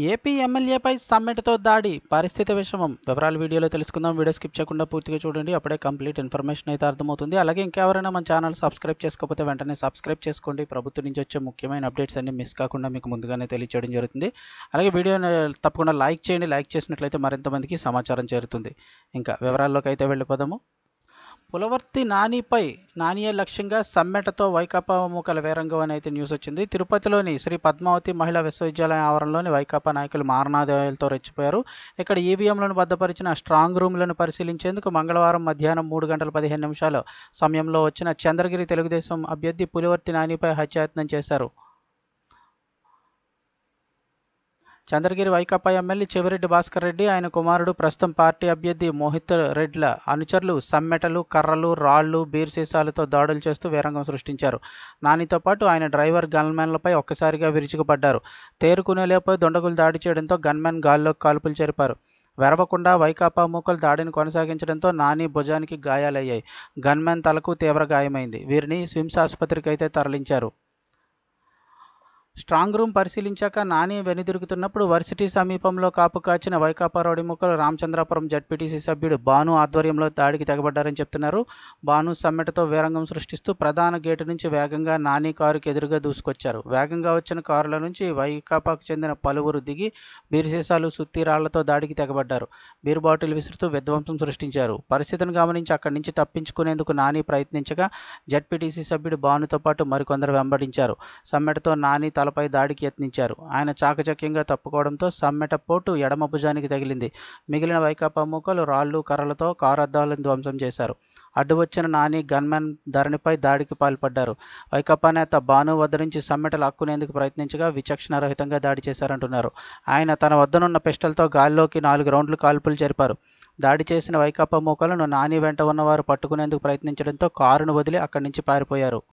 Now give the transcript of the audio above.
AP ఎమ్మెల్యేపై సమ్మెటతో దాడి. పరిస్థితి విషమం. వివరాలు వీడియోలో తెలుసుకుందాం. వీడియో స్కిప్ చేయకుండా పూర్తిగా చూడండి. అప్పుడే కంప్లీట్ ఇన్ఫర్మేషన్ అయితే అర్థమవుతుంది. అలాగే ఇంకెవరైనా మన ఛానల్ సబ్స్క్రైబ్ చేసుకోకపోతే వెంటనే సబ్స్క్రైబ్ చేసుకోండి. ప్రభుత్వం నుంచి వచ్చే ముఖ్యమైన అప్డేట్స్ అన్ని మిస్ కాకుండా మీకు ముందుగానే తెలియచేయడం జరుగుతుంది. అలాగే వీడియోని తప్పకుండా లైక్ చేయండి. లైక్ చేసినట్లయితే మరింత మందికి సమాచారం చేరుతుంది. ఇంకా వివరాల్లోకి అయితే వెళ్ళిపోదాము. పులవర్తి నానిపై నానియే లక్ష్యంగా సమ్మెటతో వైకాపా మూకల వేరంగం అని అయితే న్యూస్ వచ్చింది. తిరుపతిలోని శ్రీ పద్మావతి మహిళా విశ్వవిద్యాలయం ఆవరణలోని వైకాపా నాయకులు మారణాదాయాలతో రెచ్చిపోయారు. ఇక్కడ ఈవీఎంలను భద్రపరిచిన స్ట్రాంగ్ రూమ్లను పరిశీలించేందుకు మంగళవారం మధ్యాహ్నం మూడు గంటల పదిహేను నిమిషాల సమయంలో వచ్చిన చంద్రగిరి తెలుగుదేశం అభ్యర్థి పులివర్తి నానిపై హత్యాయత్నం చేశారు. చంద్రగిరి వైకాపా ఎమ్మెల్యే చెవిరెడ్డి భాస్కర్ రెడ్డి ఆయన కుమారుడు ప్రస్తుతం పార్టీ అభ్యర్థి మోహిత్ రెడ్ల అనుచరులు సమ్మెటలు కర్రలు రాళ్ళు బీర్ సీసాలతో దాడులు చేస్తూ వీరంగం సృష్టించారు. నానితో పాటు ఆయన డ్రైవర్ గన్మెన్లపై ఒక్కసారిగా విరుచుకుపడ్డారు. తేరుకునేలేపై దొండగులు దాడి చేయడంతో గన్మెన్ గాల్లో కాల్పులు జరిపారు. వెరవకుండా వైకాపా మూకలు దాడిని కొనసాగించడంతో నాని భుజానికి గాయాలయ్యాయి. గన్మెన్ తలకు తీవ్ర గాయమైంది. వీరిని స్విమ్స్ ఆసుపత్రికి అయితే తరలించారు. స్ట్రాంగ్ రూమ్ పరిశీలించాక నాని వెనుదిరుగుతున్నప్పుడు వర్సిటీ సమీపంలో కాపు కాచిన వైకాపా రౌడీ ముక్కలు రామచంద్రాపురం జడ్పీటీసీ సభ్యుడు భాను ఆధ్వర్యంలో దాడికి తెగబడ్డారని చెప్తున్నారు. భాను సమ్మెటతో వీరంగం సృష్టిస్తూ ప్రధాన గేటు నుంచి వేగంగా నాని కారుకి ఎదురుగా దూసుకొచ్చారు. వేగంగా వచ్చిన కారుల నుంచి వైకాపాకు చెందిన పలువురు దిగి బీరు సీసాలు సుత్తి దాడికి తెగబడ్డారు. బీరు బాటిల్ విసురుతూ విధ్వంసం సృష్టించారు. పరిస్థితిని గమనించి అక్కడి నుంచి తప్పించుకునేందుకు నాని ప్రయత్నించగా జడ్పీటీసీ సభ్యుడు భానుతో పాటు మరికొందరు వెంబడించారు. సమ్మెటతో నాని తల తలపై దాడికి యత్నించారు. ఆయన చాకచక్యంగా తప్పుకోవడంతో సమ్మెట పోటు ఎడమ భుజానికి తగిలింది. మిగిలిన వైకాపా మూకలు రాళ్ళు కర్రలతో కారద్దాలను ధ్వంసం చేశారు. అడ్డువచ్చిన నాని గన్మెన్ ధరణిపై దాడికి పాల్పడ్డారు. వైకాపా నేత బాను వద్ద నుంచి సమ్మెట లాక్కునేందుకు ప్రయత్నించగా విచక్షణారహితంగా దాడి చేశారంటున్నారు. ఆయన తన వద్దనున్న పిస్టల్తో గాల్లోకి నాలుగు రౌండ్లు కాల్పులు జరిపారు. దాడి చేసిన వైకాపా మూకలను నాని వెంట ఉన్నవారు పట్టుకునేందుకు ప్రయత్నించడంతో కారును వదిలి అక్కడి నుంచి పారిపోయారు.